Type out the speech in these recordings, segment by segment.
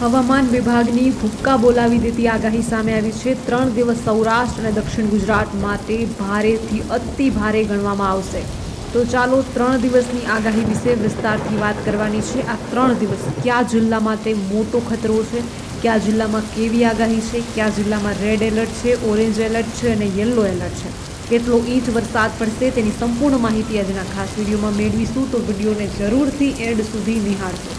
હવામાન વિભાગની હુક્કા બોલાવી દેતી આગાહી સામે આવી છે. ત્રણ દિવસ સૌરાષ્ટ્ર અને દક્ષિણ ગુજરાત માટે ભારેથી અતિ ભારે ગણવામાં આવશે. તો ચાલો ત્રણ દિવસની આગાહી વિશે વિસ્તારથી વાત કરવાની છે. આ ત્રણ દિવસ કયા જિલ્લા માટે મોટો ખતરો છે? કયા જિલ્લામાં કેવી આગાહી છે? કયા જિલ્લામાં રેડ એલર્ટ છે, ઓરેન્જ એલર્ટ છે અને યલો એલર્ટ છે? કેટલો ઈંચ વરસાદ પડશે તેની સંપૂર્ણ માહિતી આજના ખાસ વિડીયોમાં મેળવીશું. તો વિડીયોને જરૂરથી એન્ડ સુધી નિહાળજો.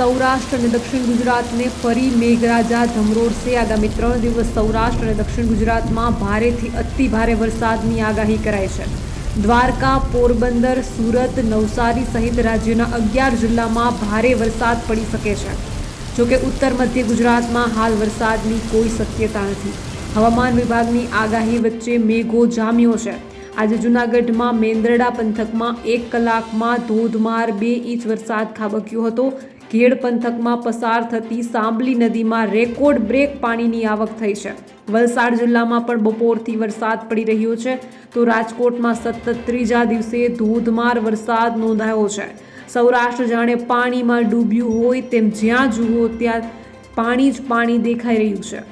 સૌરાષ્ટ્ર અને દક્ષિણ ગુજરાતને ફરી મેઘરાજા ધમરોડશે. આગામી ત્રણ દિવસ સૌરાષ્ટ્ર અને દક્ષિણ ગુજરાતમાં ભારેથી અતિ ભારે વરસાદની આગાહી કરાઈ છે. દ્વારકા, પોરબંદર, સુરત, નવસારી સહિત રાજ્યના અગિયાર જિલ્લામાં ભારે વરસાદ પડી શકે છે. જોકે ઉત્તર મધ્ય ગુજરાતમાં હાલ વરસાદની કોઈ શક્યતા નથી. હવામાન વિભાગની આગાહી વચ્ચે મેઘો જામ્યો છે. આજે જૂનાગઢમાં મેંદરડા પંથકમાં એક કલાકમાં ધોધમાર બે ઇંચ વરસાદ ખાબક્યો હતો. ઘેડ પંથકમાં પસાર થતી સાંબલી નદીમાં રેકોર્ડ બ્રેક પાણીની આવક થઈ છે. વલસાડ જિલ્લામાં પણ બપોરથી વરસાદ પડી રહ્યો છે. તો રાજકોટમાં સતત ત્રીજા દિવસે ધોધમાર વરસાદ નોંધાયો છે. સૌરાષ્ટ્ર જાણે પાણીમાં ડૂબ્યું હોય તેમ જ્યાં જુઓ ત્યાં પાણી જ પાણી દેખાઈ રહ્યું છે.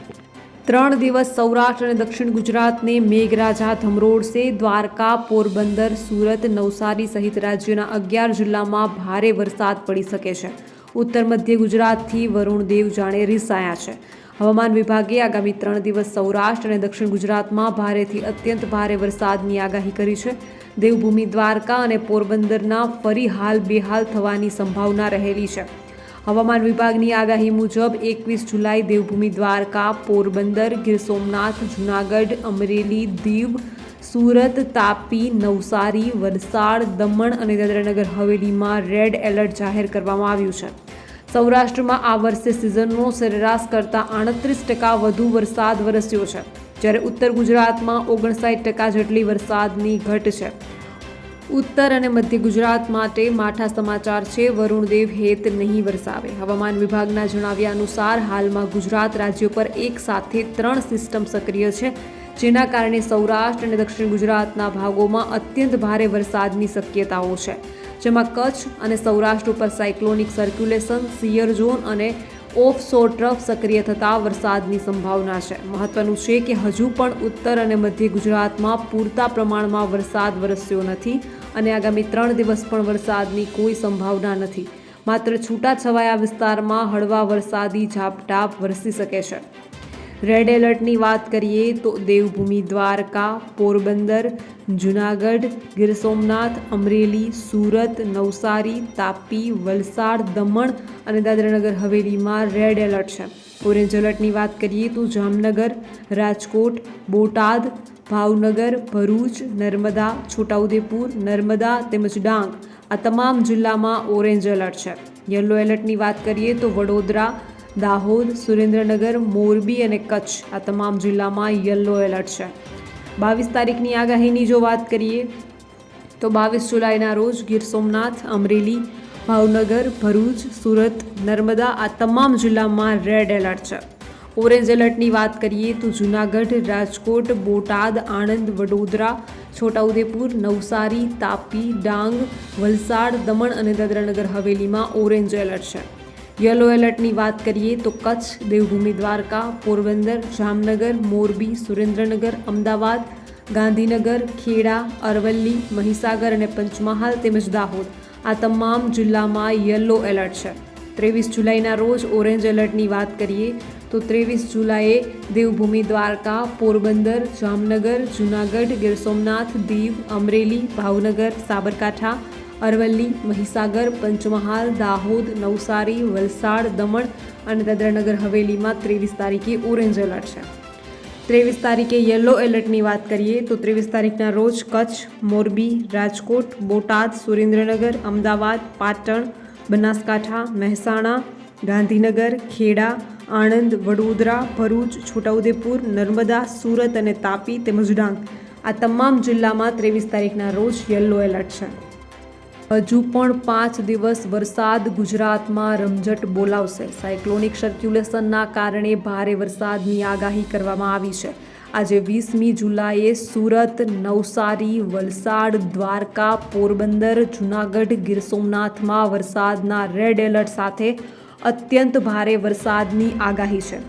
ત્રણ દિવસ સૌરાષ્ટ્ર અને દક્ષિણ ગુજરાતને મેઘરાજા ધમરોડશે દ્વારકા, પોરબંદર, સુરત, નવસારી સહિત રાજ્યના અગિયાર જિલ્લામાં ભારે વરસાદ પડી શકે છે. ઉત્તર મધ્ય ગુજરાતથી વરુણ દેવ જાણે રીસાયા છે. હવામાન વિભાગે આગામી ત્રણ દિવસ સૌરાષ્ટ્ર અને દક્ષિણ ગુજરાતમાં ભારેથી અત્યંત ભારે વરસાદની આગાહી કરી છે. દેવભૂમિ દ્વારકા અને પોરબંદરના ફરી હાલ બેહાલ થવાની સંભાવના રહેલી છે. હવામાન વિભાગની આગાહી મુજબ એકવીસ જુલાઈ દેવભૂમિ દ્વારકા, પોરબંદર, ગીર સોમનાથ, જૂનાગઢ, અમરેલી, દીવ, સુરત, તાપી, નવસારી, વલસાડ, દમણ અને દાદરાનગર હવેલીમાં રેડ એલર્ટ જાહેર કરવામાં આવ્યું છે. સૌરાષ્ટ્રમાં આ વર્ષે સિઝનનો સરેરાશ કરતાં આડત્રીસ ટકા વધુ વરસાદ વરસ્યો છે, જ્યારે ઉત્તર ગુજરાતમાં ઓગણસાઠ ટકા જેટલી વરસાદની ઘટ છે. ઉત્તર અને મધ્ય ગુજરાત માટે માઠા સમાચાર છે વરુણદેવ હેત નહીં વરસાવે. હવામાન વિભાગના જણાવ્યા અનુસાર, હાલમાં ગુજરાત રાજ્ય પર એક સાથે ત્રણ સિસ્ટમ સક્રિય છે, જેના કારણે સૌરાષ્ટ્ર અને દક્ષિણ ગુજરાતના ભાગોમાં અત્યંત ભારે વરસાદની શક્યતાઓ છે. જેમાં કચ્છ અને સૌરાષ્ટ્ર ઉપર સાયક્લોનિક સર્ક્યુલેશન સિયર ઝોન અને ઓફ સો ટ્રફ સક્રિય થતાં વરસાદની સંભાવના છે. મહત્વનું છે કે હજુ પણ ઉત્તર અને મધ્ય ગુજરાતમાં પૂરતા પ્રમાણમાં વરસાદ વરસ્યો નથી અને આગામી ત્રણ દિવસ પણ વરસાદની કોઈ સંભાવના નથી. માત્ર છૂટાછવાયા વિસ્તારમાં હળવા વરસાદી ઝાપટાપ વરસી શકે છે. રેડ એલર્ટની વાત કરીએ તો દેવભૂમિ દ્વારકા, પોરબંદર, જુનાગઢ, ગીર સોમનાથ, અમરેલી, સુરત, નવસારી, તાપી, વલસાડ, દમણ અને દાદરાનગર હવેલીમાં રેડ એલર્ટ છે. ઓરેન્જ એલર્ટની વાત કરીએ તો જામનગર, રાજકોટ, બોટાદ, ભાવનગર, ભરૂચ, નર્મદા, છોટાઉદેપુર, નર્મદા તેમજ ડાંગ આ તમામ જિલ્લામાં ઓરેન્જ એલર્ટ છે. યલો એલર્ટની વાત કરીએ તો વડોદરા દાહોદ, સુરેન્દ્રનગર, મોરબી અને કચ્છ આ તમામ જિલ્લામાં યલો એલર્ટ છે. બાવીસ તારીખની આગાહીની જો વાત કરીએ, તો બાવીસ જુલાઈના રોજ ગીર સોમનાથ, અમરેલી, ભાવનગર, ભરૂચ, સુરત, નર્મદા આ તમામ જિલ્લામાં રેડ એલર્ટ છે. ઓરેન્જ એલર્ટની વાત કરીએ, તો જૂનાગઢ, રાજકોટ, બોટાદ, આણંદ, વડોદરા, છોટાઉદેપુર, નવસારી, તાપી, ડાંગ, વલસાડ, દમણ અને દાદરાનગર હવેલીમાં ઓરેન્જ એલર્ટ છે. યલો એલર્ટની વાત કરીએ તો કચ્છ દેવભૂમિ દ્વારકા, પોરબંદર, જામનગર, મોરબી, સુરેન્દ્રનગર, અમદાવાદ, ગાંધીનગર, ખેડા, અરવલ્લી, મહીસાગર અને પંચમહાલ તેમજ દાહોદ. આ તમામ જિલ્લામાં યલો એલર્ટ છે. ત્રેવીસ જુલાઈના રોજ ઓરેન્જ એલર્ટની વાત કરીએ તો ત્રેવીસ જુલાઈએ દેવભૂમિ દ્વારકા, પોરબંદર, જામનગર, જૂનાગઢ, ગીર સોમનાથ, દીવ, અમરેલી, ભાવનગર, સાબરકાંઠા અરવલ્લી, મહીસાગર, પંચમહાલ, દાહોદ, નવસારી, વલસાડ, દમણ અને દાદરાનગર હવેલીમાં ત્રેવીસ તારીખે ઓરેન્જ એલર્ટ છે. ત્રેવીસ તારીખે યલો એલર્ટની વાત કરીએ તો ત્રેવીસ તારીખના રોજ કચ્છ, મોરબી, રાજકોટ, બોટાદ, સુરેન્દ્રનગર, અમદાવાદ, પાટણ, બનાસકાંઠા, મહેસાણા, ગાંધીનગર, ખેડા, આણંદ, વડોદરા, ભરૂચ, છોટાઉદેપુર, નર્મદા, સુરત અને તાપી તેમજ ડાંગ આ તમામ જિલ્લામાં ત્રેવીસ તારીખના રોજ યલો એલર્ટ છે. હજુ પણ પાંચ દિવસ વરસાદ ગુજરાતમાં રમઝટ બોલાવશે. સાયક્લોનિક સર્ક્યુલેશનના કારણે ભારે વરસાદની આગાહી કરવામાં આવી છે. આજે વીસમી જુલાઈએ સુરત, નવસારી, વલસાડ, દ્વારકા, પોરબંદર, જૂનાગઢ, ગીર સોમનાથમાં વરસાદના રેડ એલર્ટ સાથે અત્યંત ભારે વરસાદની આગાહી છે.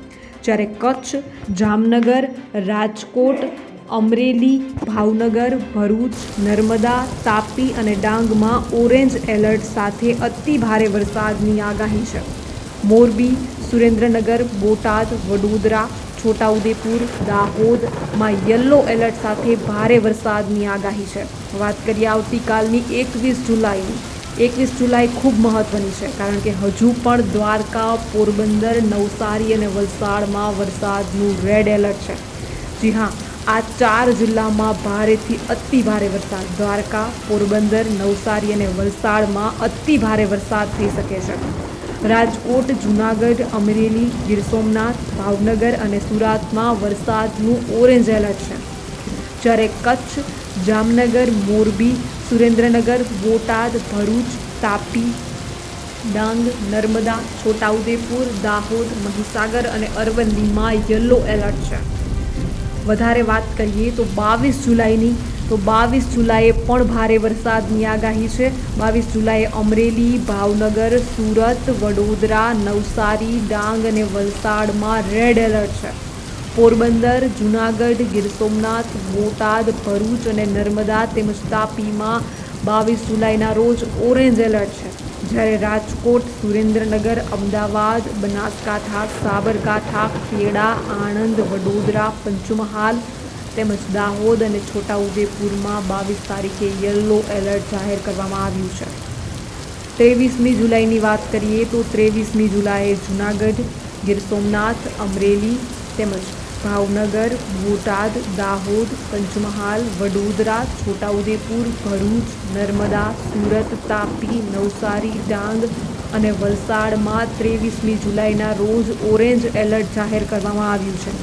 જ્યારે કચ્છ, જામનગર, રાજકોટ અમરેલી, ભાવનગર, ભરૂચ, નર્મદા, તાપી અને ડાંગમાં ઓરેન્જ એલર્ટ સાથે અતિ ભારે વરસાદની આગાહી છે. મોરબી, સુરેન્દ્રનગર, બોટાદ, વડોદરા, છોટાઉદેપુર દાહોદમાં યલો એલર્ટ સાથે ભારે વરસાદની આગાહી છે. વાત કરીએ આવતીકાલની એકવીસ જુલાઈની. એકવીસ જુલાઈ ખૂબ મહત્ત્વની છે, કારણ કે હજુ પણ દ્વારકા, પોરબંદર, નવસારી અને વલસાડમાં વરસાદનું રેડ એલર્ટ છે. જી હા આ ચાર જિલ્લામાં ભારેથી અતિ ભારે વરસાદ. દ્વારકા, પોરબંદર, નવસારી અને વલસાડમાં અતિ ભારે વરસાદ થઈ શકે છે. રાજકોટ, જૂનાગઢ, અમરેલી, ગીર સોમનાથ, ભાવનગર અને સુરતમાં વરસાદનું ઓરેન્જ એલર્ટ છે. જ્યારે કચ્છ, જામનગર, મોરબી, સુરેન્દ્રનગર, બોટાદ, ભરૂચ, તાપી, ડાંગ, નર્મદા, છોટાઉદેપુર, દાહોદ, મહીસાગર અને અરવલ્લીમાં યલો એલર્ટ છે. વધારે વાત કરીએ તો બાવીસ જુલાઈની, તો બાવીસ જુલાઈએ પણ ભારે વરસાદની આગાહી છે. બાવીસ જુલાઈએ અમરેલી, ભાવનગર, સુરત, વડોદરા, નવસારી, ડાંગ અને વલસાડમાં રેડ એલર્ટ છે. પોરબંદર, જૂનાગઢ, ગીર સોમનાથ, બોટાદ, ભરૂચ અને નર્મદા તેમજ તાપીમાં બાવીસ જુલાઈના રોજ ઓરેન્જ એલર્ટ છે. જ્યારે રાજકોટ, સુરેન્દ્રનગર, અમદાવાદ, બનાસકાંઠા, સાબરકાંઠા, ખેડા, આણંદ, વડોદરા, પંચમહાલ તેમજ દાહોદ અને છોટાઉદેપુરમાં બાવીસ તારીખે યલો એલર્ટ જાહેર કરવામાં આવ્યું છે. ત્રેવીસમી જુલાઈની વાત કરીએ તો ત્રેવીસમી જુલાઈએ જૂનાગઢ, ગીર સોમનાથ, અમરેલી તેમજ ભાવનગર, બોટાદ, દાહોદ, પંચમહાલ, વડોદરા, છોટાઉદેપુર, ભરૂચ નર્મદા, સુરત, તાપી, નવસારી, ડાંગ અને વલસાડમાં ત્રેવીસમી જુલાઈના રોજ ઓરેન્જ એલર્ટ જાહેર કરવામાં આવ્યું છે.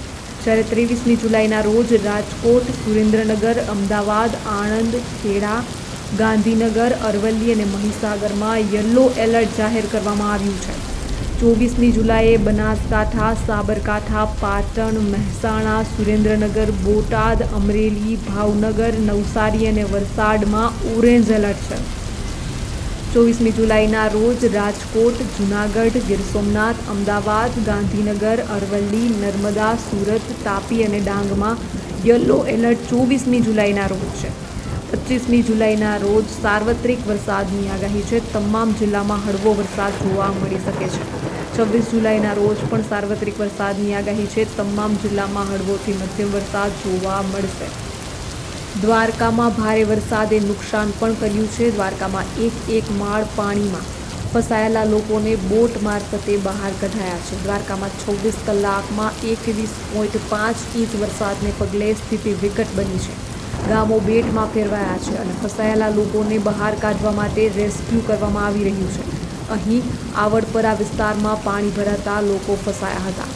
જ્યારે ત્રેવીસમી જુલાઈના રોજ રાજકોટ, સુરેન્દ્રનગર, અમદાવાદ, આણંદ, ખેડા, ગાંધીનગર, અરવલ્લી અને મહીસાગરમાં યલો એલર્ટ જાહેર કરવામાં આવ્યું છે. ચોવીસમી જુલાઈએ બનાસકાંઠા, સાબરકાંઠા, પાટણ, મહેસાણા, સુરેન્દ્રનગર, બોટાદ, અમરેલી, ભાવનગર, નવસારી અને વલસાડમાં ઓરેન્જ એલર્ટ છે. ચોવીસમી જુલાઈના રોજ રાજકોટ, જૂનાગઢ, ગીર સોમનાથ, અમદાવાદ, ગાંધીનગર, અરવલ્લી, નર્મદા, સુરત, તાપી અને ડાંગમાં યલો એલર્ટ ચોવીસમી જુલાઈના રોજ છે. પચીસમી જુલાઈના રોજ સાર્વત્રિક વરસાદની આગાહી છે. તમામ જિલ્લામાં હળવો વરસાદ જોવા મળી શકે છે. છવ્વીસ જુલાઈના રોજ પણ સાર્વત્રિક વરસાદની આગાહી છે. તમામ જિલ્લામાં હળવોથી મધ્યમ વરસાદ જોવા મળશે. દ્વારકામાં ભારે વરસાદે નુકસાન પણ કર્યું છે. દ્વારકામાં એક એક માળ પાણીમાં ફસાયેલા લોકોને બોટ મારફતે બહાર કઢાયા છે. દ્વારકામાં છવ્વીસ કલાકમાં એકવીસ પોઈન્ટ પાંચ ઇંચ વરસાદને પગલે સ્થિતિ વિકટ બની છે. ગામો બેટમાં ફેરવાયા છે અને ફસાયેલા લોકોને બહાર કાઢવા માટે રેસ્ક્યુ કરવામાં આવી રહ્યું છે. અહીં આવડપરા વિસ્તારમાં પાણી ભરાતા લોકો ફસાયા હતા.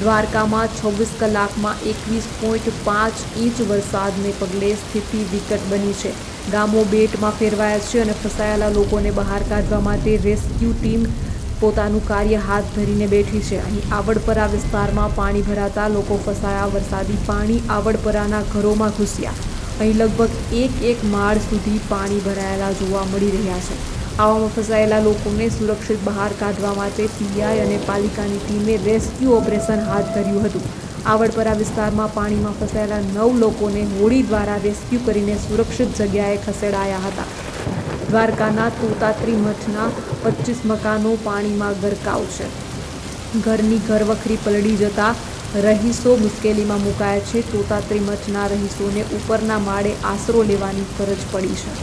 દ્વારકામાં છવ્વીસ કલાકમાં એકવીસ પોઈન્ટ પાંચ ઇંચ વરસાદને પગલે સ્થિતિ વિકટ બની છે. ગામો બેટમાં ફેરવાયા છે અને ફસાયેલા લોકોને બહાર કાઢવા માટે રેસ્ક્યુ ટીમ પોતાનું કાર્ય હાથ ધરીને બેઠી છે. અહીં આવડપરા વિસ્તારમાં પાણી ભરાતા લોકો ફસાયા, વરસાદી પાણી આવડપરાના ઘરોમાં ઘૂસ્યા. અહીં લગભગ એક એક માળ સુધી પાણી ભરાયેલા જોવા મળી રહ્યા છે. આવામાં ફસાયેલા લોકોને સુરક્ષિત બહાર કાઢવા માટે પીઆઈ અને પાલિકાની ટીમે રેસ્ક્યુ ઓપરેશન હાથ ધર્યું હતું. આવડપરા વિસ્તારમાં પાણીમાં ફસાયેલા નવ લોકોને હોડી દ્વારા રેસ્ક્યુ કરીને સુરક્ષિત જગ્યાએ ખસેડાયા હતા. દ્વારકાના તોતાત્રી મઠના પચીસ મકાનો પાણીમાં ગરકાવ છે. ઘરની ઘરવખરી પલળી જતા રહીશો મુશ્કેલીમાં મુકાયા છે. તોતાત્રી મઠના રહીશોને ઉપરના માળે આશરો લેવાની ફરજ પડી છે.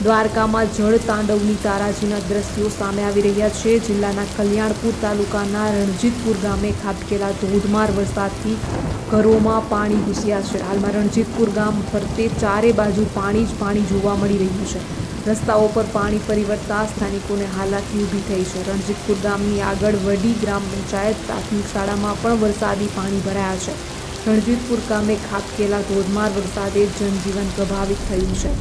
દ્વારકામાં જળ તાંડવની તારાજીના દ્રશ્યો સામે આવી રહ્યા છે. જિલ્લાના કલ્યાણપુર તાલુકાના રણજીતપુર ગામે ખાબકેલા ધોધમાર વરસાદથી ઘરોમાં પાણી ઘૂસ્યા છે. હાલમાં રણજીતપુર ગામ ફરતે ચારે બાજુ પાણી જ પાણી જોવા મળી રહ્યું છે. રસ્તાઓ પર પાણી ફરી સ્થાનિકોને હાલાકી ઊભી થઈ છે. રણજીતપુર ગામની આગળ વડી ગ્રામ પંચાયત પ્રાથમિક શાળામાં પણ વરસાદી પાણી ભરાયા છે. રણજીતપુર ગામે ખાબકેલા ધોધમાર વરસાદે જનજીવન પ્રભાવિત થયું છે.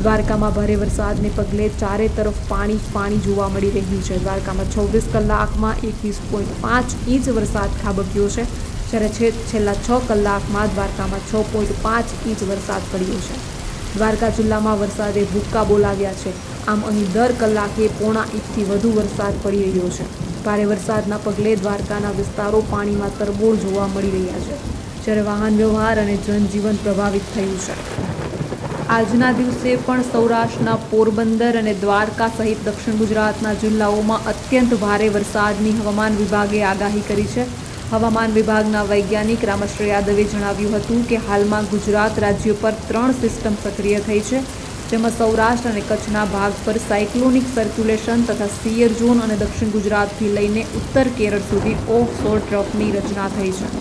દ્વારકામાં ભારે વરસાદને પગલે ચારે તરફ પાણી પાણી જોવા મળી રહ્યું છે. દ્વારકામાં છવ્વીસ કલાકમાં એકવીસ પોઈન્ટ પાંચ ઇંચ વરસાદ ખાબક્યો છે. જ્યારે છેલ્લા છ કલાકમાં દ્વારકામાં છ પોઈન્ટ પાંચ ઇંચ વરસાદ પડ્યો છે. દ્વારકા જિલ્લામાં વરસાદે ભૂક્કા બોલાવ્યા છે. આમ અહીં દર કલાકે પોણા ઇંચથી વધુ વરસાદ પડી રહ્યો છે. ભારે વરસાદના પગલે દ્વારકાના વિસ્તારો પાણીમાં તરબોળ જોવા મળી રહ્યા છે. જ્યારે વાહન વ્યવહાર અને જનજીવન પ્રભાવિત થયું છે. આજના દિવસે પણ સૌરાષ્ટ્રના પોરબંદર અને દ્વારકા સહિત દક્ષિણ ગુજરાતના જિલ્લાઓમાં અત્યંત ભારે વરસાદની હવામાન વિભાગે આગાહી કરી છે. હવામાન વિભાગના વૈજ્ઞાનિક રામશ્રી યાદવે જણાવ્યું હતું કે હાલમાં ગુજરાત રાજ્ય પર ત્રણ સિસ્ટમ સક્રિય થઈ છે. જેમાં સૌરાષ્ટ્ર અને કચ્છના ભાગ પર સાયક્લોનિક સર્ક્યુલેશન તથા સિયર ઝોન અને દક્ષિણ ગુજરાતથી લઈને ઉત્તર કેરળ સુધી ઓફ શોર ટ્રફની રચના થઈ છે.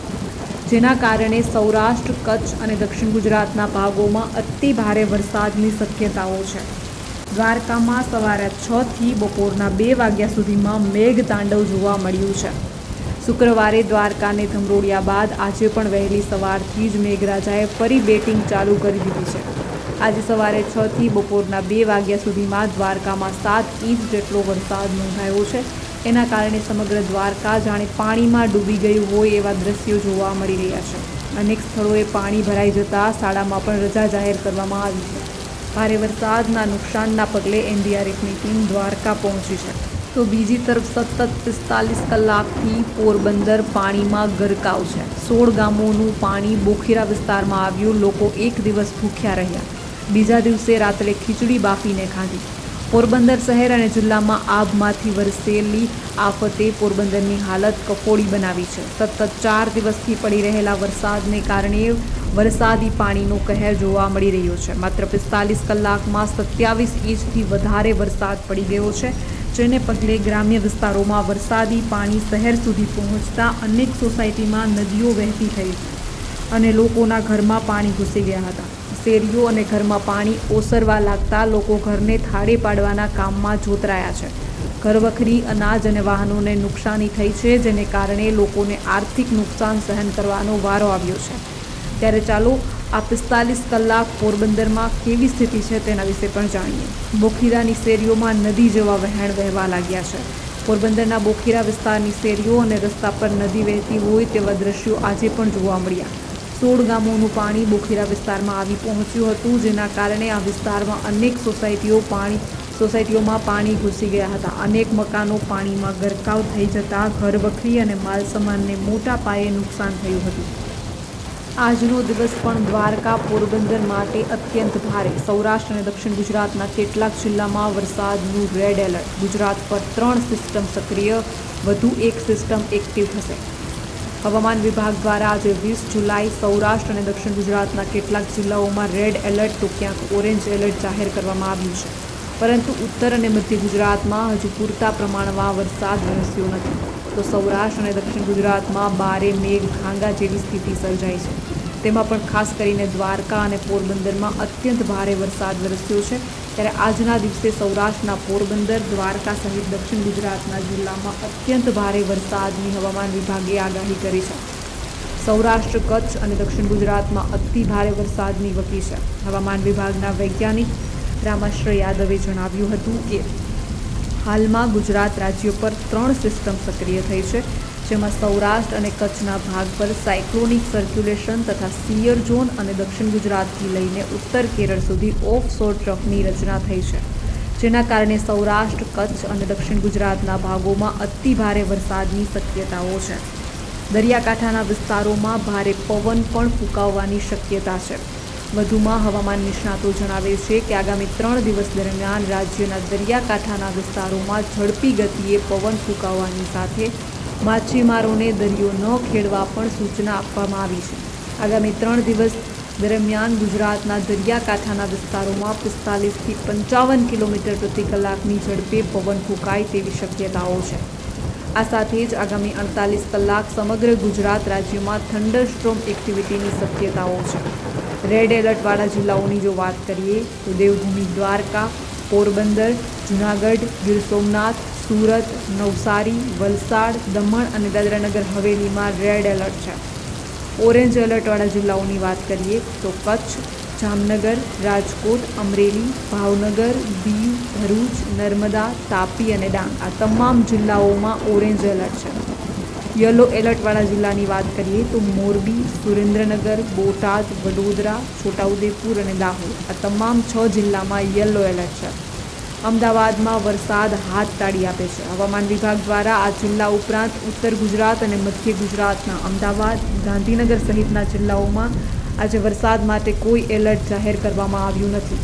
જેના કારણે સૌરાષ્ટ્ર, કચ્છ અને દક્ષિણ ગુજરાતના ભાગોમાં અતિ ભારે વરસાદની શક્યતાઓ છે. દ્વારકામાં સવારે છથી બપોરના બે વાગ્યા સુધીમાં મેઘ તાંડવ જોવા મળ્યું છે. શુક્રવારે દ્વારકાને ધમરોડ્યા બાદ આજે પણ વહેલી સવારથી જ મેઘરાજાએ ફરી બેટિંગ ચાલુ કરી દીધી છે. આજે સવારે છથી બપોરના બે વાગ્યા સુધીમાં દ્વારકામાં સાત ઇંચ જેટલો વરસાદ નોંધાયો છે. એના કારણે સમગ્ર દ્વારકા જાણે પાણીમાં ડૂબી ગયું હોય એવા દ્રશ્યો જોવા મળી રહ્યા છે. અનેક સ્થળોએ પાણી ભરાઈ જતાં શાળામાં પણ રજા જાહેર કરવામાં આવી છે. ભારે વરસાદના નુકસાનના પગલે એનડીઆરએફની ટીમ દ્વારકા પહોંચી છે. તો બીજી તરફ સતત પિસ્તાલીસ કલાકથી પોરબંદર પાણીમાં ગરકાવ છે. સોળ ગામોનું પાણી બોખીરા વિસ્તારમાં આવ્યું, લોકો એક દિવસ ભૂખ્યા રહ્યા. બીજા દિવસે રાત્રે ખીચડી બાફીને ખાધી. પોરબંદર શહેર અને જિલ્લામાં આભમાંથી વરસેલી આફતે પોરબંદરની હાલત કફોડી બનાવી છે. સતત ચાર દિવસથી પડી રહેલા વરસાદને કારણે વરસાદી પાણીનો કહેર જોવા મળી રહ્યો છે. માત્ર પિસ્તાલીસ કલાકમાં સત્યાવીસ ઇંચથી વધારે વરસાદ પડી ગયો છે. જેને પગલે ગ્રામ્ય વિસ્તારોમાં વરસાદી પાણી શહેર સુધી પહોંચતા અનેક સોસાયટીમાં નદીઓ વહેતી થઈ અને લોકોના ઘરમાં પાણી ઘૂસી ગયા હતા. શેરીઓ અને ઘરમાં પાણી ઓસરવા લાગતા લોકો ઘરને થાળે પાડવાના કામમાં જોતરાયા છે. ઘરવખરી, અનાજ અને વાહનોને નુકસાની થઈ છે, જેને કારણે લોકોને આર્થિક નુકસાન સહન કરવાનો વારો આવ્યો છે. ત્યારે ચાલો આ પિસ્તાલીસ કલાક પોરબંદરમાં કેવી સ્થિતિ છે તેના વિશે પણ જાણીએ. બોખીરાની શેરીઓમાં નદી જેવા વહેણ વહેવા લાગ્યા છે. પોરબંદરના બોખીરા વિસ્તારની શેરીઓ અને રસ્તા પર નદી વહેતી હોય તેવા દ્રશ્યો આજે પણ જોવા મળ્યા. સોળ ગામોનું પાણી બોખીરા વિસ્તારમાં આવી પહોંચ્યું હતું, જેના કારણે આ વિસ્તારમાં અનેક સોસાયટીઓ પાણી, સોસાયટીઓમાં પાણી ઘૂસી ગયા હતા. અનેક મકાનો પાણીમાં ગરકાવ થઈ જતાં ઘરવખરી અને માલસામાનને મોટા પાયે નુકસાન થયું હતું. આજનો દિવસ પણ દ્વારકા, પોરબંદર માટે અત્યંત ભારે. સૌરાષ્ટ્ર અને દક્ષિણ ગુજરાતના કેટલાક જિલ્લામાં વરસાદનું રેડ એલર્ટ ગુજરાત પર ત્રણ સિસ્ટમ સક્રિય, વધુ એક સિસ્ટમ એક્ટિવ થશે હવામાન વિભાગ દ્વારા આજે વીસ જુલાઈ સૌરાષ્ટ્ર અને દક્ષિણ ગુજરાતના કેટલાક જિલ્લાઓમાં રેડ એલર્ટ તો ક્યાંક ઓરેન્જ એલર્ટ જાહેર કરવામાં આવ્યું છે. પરંતુ ઉત્તર અને મધ્ય ગુજરાતમાં હજુ પૂરતા પ્રમાણમાં વરસાદ વરસ્યો નથી. તો સૌરાષ્ટ્ર અને દક્ષિણ ગુજરાતમાં બારે મેઘ ખાંગા જેવી સ્થિતિ સર્જાઈ છે. તેમાં પણ ખાસ કરીને દ્વારકા અને પોરબંદરમાં અત્યંત ભારે વરસાદ વરસ્યો છે. ત્યારે આજના દિવસે સૌરાષ્ટ્રના પોરબંદર, દ્વારકા સહિત દક્ષિણ ગુજરાતના જિલ્લામાં અત્યંત ભારે વરસાદની હવામાન વિભાગે આગાહી કરી છે. સૌરાષ્ટ્ર, કચ્છ અને દક્ષિણ ગુજરાતમાં અતિ ભારે વરસાદની વકી છે. હવામાન વિભાગના વૈજ્ઞાનિક રામાશ્ર યાદવે જણાવ્યું હતું કે હાલમાં ગુજરાત રાજ્ય પર ત્રણ સિસ્ટમ સક્રિય થઈ છે, જેમાં સૌરાષ્ટ્ર અને કચ્છના ભાગ પર સાયક્લોનિક સર્ક્યુલેશન તથા સિયર ઝોન અને દક્ષિણ ગુજરાતથી લઈને ઉત્તર કેરળ સુધી ઓફ શોર ટ્રફની રચના થઈ છે. જેના કારણે સૌરાષ્ટ્ર, કચ્છ અને દક્ષિણ ગુજરાતના ભાગોમાં અતિ ભારે વરસાદની શક્યતાઓ છે. દરિયાકાંઠાના વિસ્તારોમાં ભારે પવન પણ ફૂંકાવવાની શક્યતા છે. વધુમાં હવામાન નિષ્ણાતો જણાવે છે કે આગામી ત્રણ દિવસ દરમિયાન રાજ્યના દરિયાકાંઠાના વિસ્તારોમાં ઝડપી ગતિએ પવન ફૂંકાવવાની સાથે માછીમારોને દરિયો ન ખેડવા પણ સૂચના આપવામાં આવી છે. આગામી ત્રણ દિવસ દરમિયાન ગુજરાતના દરિયાકાંઠાના વિસ્તારોમાં પિસ્તાલીસથી પંચાવન કિલોમીટર પ્રતિ કલાકની ઝડપે પવન ફૂંકાય તેવી શક્યતાઓ છે. આ સાથે જ આગામી અડતાલીસ કલાક સમગ્ર ગુજરાત રાજ્યમાં થંડરસ્ટ્રોમ એક્ટિવિટીની શક્યતાઓ છે. રેડ એલર્ટવાળા જિલ્લાઓની જો વાત કરીએ, તો દેવભૂમિ દ્વારકા, પોરબંદર, જૂનાગઢ, ગીર સોમનાથ, સુરત, નવસારી, વલસાડ, દમણ અને દાદરાનગર હવેલીમાં રેડ એલર્ટ છે. ઓરેન્જ એલર્ટવાળા જિલ્લાઓની વાત કરીએ, તો કચ્છ, જામનગર, રાજકોટ, અમરેલી, ભાવનગર, દીવ, ભરૂચ, નર્મદા, તાપી અને ડાંગ આ તમામ જિલ્લાઓમાં ઓરેન્જ એલર્ટ છે. યલો એલર્ટવાળા જિલ્લાની વાત કરીએ તો મોરબી, સુરેન્દ્રનગર, બોટાદ, વડોદરા, છોટાઉદેપુર અને દાહોદ. આ તમામ છ જિલ્લામાં યલો એલર્ટ છે. અમદાવાદમાં વરસાદ હાથ તાળી આપે છે. હવામાન વિભાગ દ્વારા આ જિલ્લા ઉપરાંત ઉત્તર ગુજરાત અને મધ્ય ગુજરાતના અમદાવાદ, ગાંધીનગર સહિતના જિલ્લાઓમાં આજે વરસાદ માટે કોઈ એલર્ટ જાહેર કરવામાં આવ્યું નથી.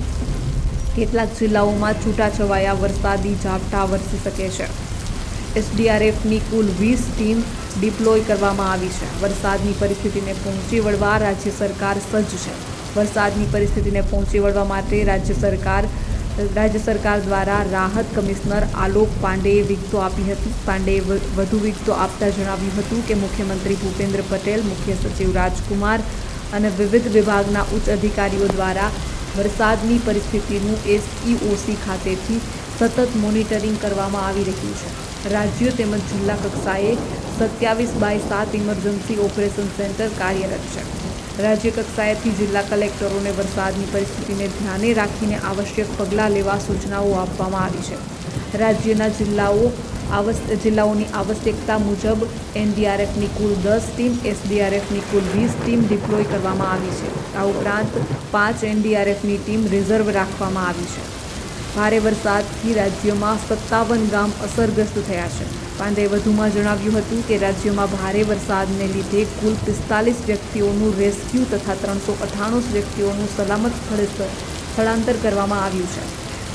કેટલાક જિલ્લાઓમાં છૂટાછવાયા વરસાદી ઝાપટા વરસી શકે છે. એસડીઆરએફની કુલ વીસ ટીમ ડિપ્લોય કરવામાં આવી છે. વરસાદની પરિસ્થિતિને પહોંચી વળવા રાજ્ય સરકાર સજ્જ છે. વરસાદની પરિસ્થિતિને પહોંચી વળવા માટે રાજ્ય સરકાર રાજ્ય સરકાર દ્વારા રાહત કમિશનર આલોક પાંડેએ વિગતો આપી હતી. પાંડેએ વધુ વિગતો આપતા જણાવ્યું હતું કે મુખ્યમંત્રી ભૂપેન્દ્ર પટેલ, મુખ્ય સચિવ રાજકુમાર અને વિવિધ વિભાગના ઉચ્ચ અધિકારીઓ દ્વારા વરસાદની પરિસ્થિતિનું એસઈઓસી ખાતેથી સતત મોનિટરિંગ કરવામાં આવી રહ્યું છે. રાજ્યો તેમજ જિલ્લા કક્ષાએ સત્યાવીસ બાય સાત ઇમરજન્સી ઓપરેશન સેન્ટર કાર્યરત છે. રાજ્ય કક્ષાએથી જિલ્લા કલેક્ટરોને વરસાદની પરિસ્થિતિને ધ્યાને રાખીને આવશ્યક પગલાં લેવા સૂચનાઓ આપવામાં આવી છે. રાજ્યના જિલ્લાઓ આવસ જિલ્લાઓની આવશ્યકતા મુજબ એનડીઆરએફની કુલ દસ ટીમ, એસડીઆરએફની કુલ વીસ ટીમ ડિપ્લોય કરવામાં આવી છે. આ ઉપરાંત પાંચ એનડીઆરએફની ટીમ રિઝર્વ રાખવામાં આવી છે. ભારે વરસાદથી રાજ્યમાં સત્તાવન ગામ અસરગ્રસ્ત થયા છે. પાંડેએ વધુમાં જણાવ્યું હતું કે રાજ્યમાં ભારે વરસાદને લીધે કુલ પિસ્તાલીસ વ્યક્તિઓનું રેસ્ક્યુ તથા ત્રણસો અઠ્ઠાણું વ્યક્તિઓનું સલામત સ્થળે સ્થળાંતર કરવામાં આવ્યું છે.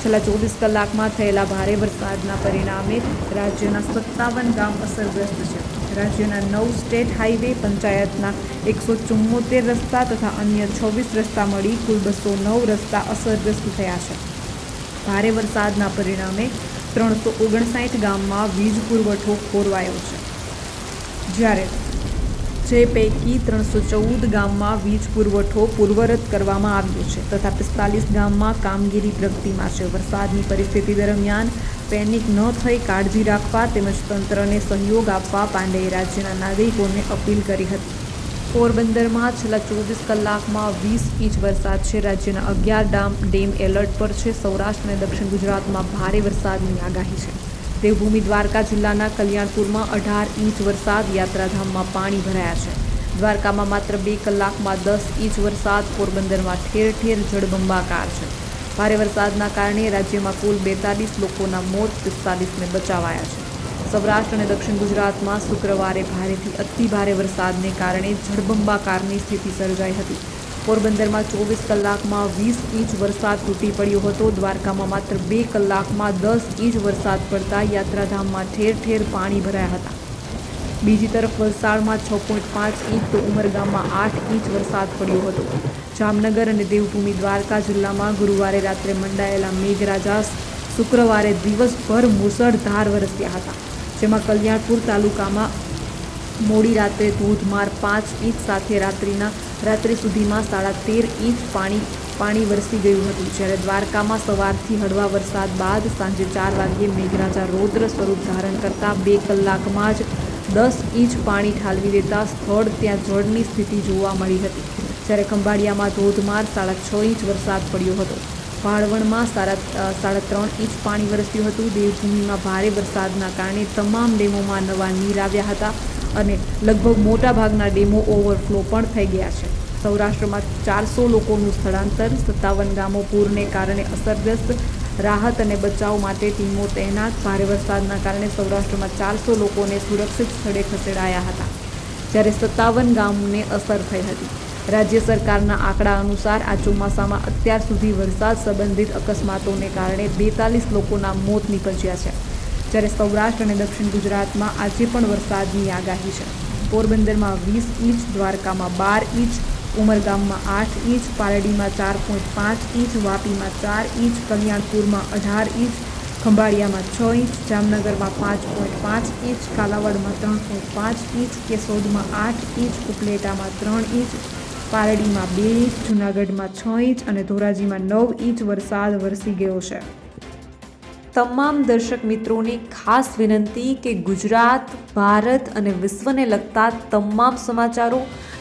છેલ્લા ચોવીસ કલાકમાં થયેલા ભારે વરસાદના પરિણામે રાજ્યના સત્તાવન ગામ અસરગ્રસ્ત છે. રાજ્યના નવ સ્ટેટ હાઈવે પંચાયતના એકસો ચુમ્મોતેર રસ્તા તથા અન્ય છવ્વીસ રસ્તા મળી કુલ બસો નવ રસ્તા અસરગ્રસ્ત થયા છે. ભારે વરસાદના પરિણામે ત્રણસો ઓગણસાઠ ગામમાં વીજ પુરવઠો ખોરવાયો છે. જ્યારે જે પૈકી ત્રણસો ચૌદ ગામમાં વીજ પુરવઠો પૂર્વરત કરવામાં આવ્યો છે તથા પિસ્તાલીસ ગામમાં કામગીરી પ્રગતિમાં છે. વરસાદની પરિસ્થિતિ દરમિયાન પેનિક ન થઈ કાળજી રાખવા તેમજ તંત્રને સહયોગ આપવા પાંડેએ રાજ્યના નાગરિકોને અપીલ કરી હતી. પોરબંદરમાં છેલ્લા ચોવીસ કલાકમાં વીસ ઇંચ વરસાદ છે. રાજ્યના અગિયાર ડામ, ડેમ એલર્ટ પર છે. સૌરાષ્ટ્ર અને દક્ષિણ ગુજરાતમાં ભારે વરસાદની આગાહી છે. દેવભૂમિ દ્વારકા જિલ્લાના કલ્યાણપુરમાં અઢાર ઇંચ વરસાદ, યાત્રાધામમાં પાણી ભરાયા છે. દ્વારકામાં માત્ર બે કલાકમાં દસ ઇંચ વરસાદ, પોરબંદરમાં ઠેર ઠેર જળબંબાકાર છે. ભારે વરસાદના કારણે રાજ્યમાં કુલ બેતાલીસ લોકોના મોત, પિસ્તાલીસને બચાવાયા છે. સૌરાષ્ટ્ર અને દક્ષિણ ગુજરાતમાં શુક્રવારે ભારેથી અતિ ભારે વરસાદને કારણે જળબંબાકારની સ્થિતિ સર્જાઈ હતી. પોરબંદરમાં ચોવીસ કલાકમાં વીસ ઇંચ વરસાદ તૂટી પડ્યો હતો. દ્વારકામાં માત્ર બે કલાકમાં દસ ઇંચ વરસાદ પડતા યાત્રાધામમાં ઠેર ઠેર પાણી ભરાયા હતા. બીજી તરફ વલસાડમાં છ પોઈન્ટ પાંચ ઇંચ તો ઉમરગામમાં આઠ ઇંચ વરસાદ પડ્યો હતો. જામનગર અને દેવભૂમિ દ્વારકા જિલ્લામાં ગુરુવારે રાત્રે મંડાયેલા મેઘરાજા શુક્રવારે દિવસભર મુસળધાર વરસ્યા હતા. જેમાં કલ્યાણપુર તાલુકામાં મોડી રાત્રે ધોધમાર પાંચ ઇંચ સાથે રાત્રિના, રાત્રિ સુધીમાં સાડા તેર ઇંચ પાણી પાણી વરસી ગયું હતું. જ્યારે દ્વારકામાં સવારથી હળવા વરસાદ બાદ સાંજે ચાર વાગ્યે મેઘરાજા રૌદ્ર સ્વરૂપ ધારણ કરતા બે કલાકમાં જ દસ ઇંચ પાણી ઠાલવી દેતા સ્થળ ત્યાં જળની સ્થિતિ જોવા મળી હતી. જ્યારે ખંભાળિયામાં ધોધમાર સાડા છ ઇંચ વરસાદ પડ્યો હતો. ભાળવણમાં સાડા સાડા ત્રણ ઇંચ પાણી વરસ્યું હતું. દેવભૂમિમાં ભારે વરસાદના કારણે તમામ ડેમોમાં નવા નીર આવ્યા હતા અને લગભગ મોટાભાગના ડેમો ઓવરફ્લો પણ થઈ ગયા છે. સૌરાષ્ટ્રમાં ચારસો લોકોનું સ્થળાંતર, સત્તાવન ગામો પૂરને કારણે અસરગ્રસ્ત, રાહત અને બચાવ માટે ટીમો તૈનાત, ભારે વરસાદના કારણે સૌરાષ્ટ્રમાં ચારસો લોકોને સુરક્ષિત સ્થળે ખસેડાયા હતા, જ્યારે સત્તાવન ગામને અસર થઈ હતી. રાજ્ય સરકારના આંકડા અનુસાર આ ચોમાસામાં અત્યાર સુધી વરસાદ સંબંધિત અકસ્માતોને કારણે બેતાલીસ લોકોના મોત નીપજ્યા છે. જ્યારે સૌરાષ્ટ્ર અને દક્ષિણ ગુજરાતમાં આજે પણ વરસાદની આગાહી છે. પોરબંદરમાં વીસ ઇંચ, દ્વારકામાં બાર ઇંચ, ઉમરગામમાં આઠ ઇંચ, પારડીમાં ચાર પોઈન્ટ પાંચ ઇંચ, વાપીમાં ચાર ઇંચ, કલ્યાણપુરમાં અઢાર ઇંચ, ખંભાળિયામાં છ ઇંચ, જામનગરમાં પાંચ પોઈન્ટ પાંચ ઇંચ, કાલાવડમાં ત્રણ પોઈન્ટ પાંચ ઇંચ, કેશોદમાં આઠ ઇંચ, ઉપલેટામાં ત્રણ ઇંચ પારડીમાં બે ઇંચ, જૂનાગઢમાં છ ઇંચ અને ધોરાજીમાં નવ ઇંચ વરસાદ વરસી ગયો છે. તમામ દર્શક મિત્રોને ખાસ વિનંતી કે ગુજરાત, ભારત અને વિશ્વને લગતા તમામ સમાચારો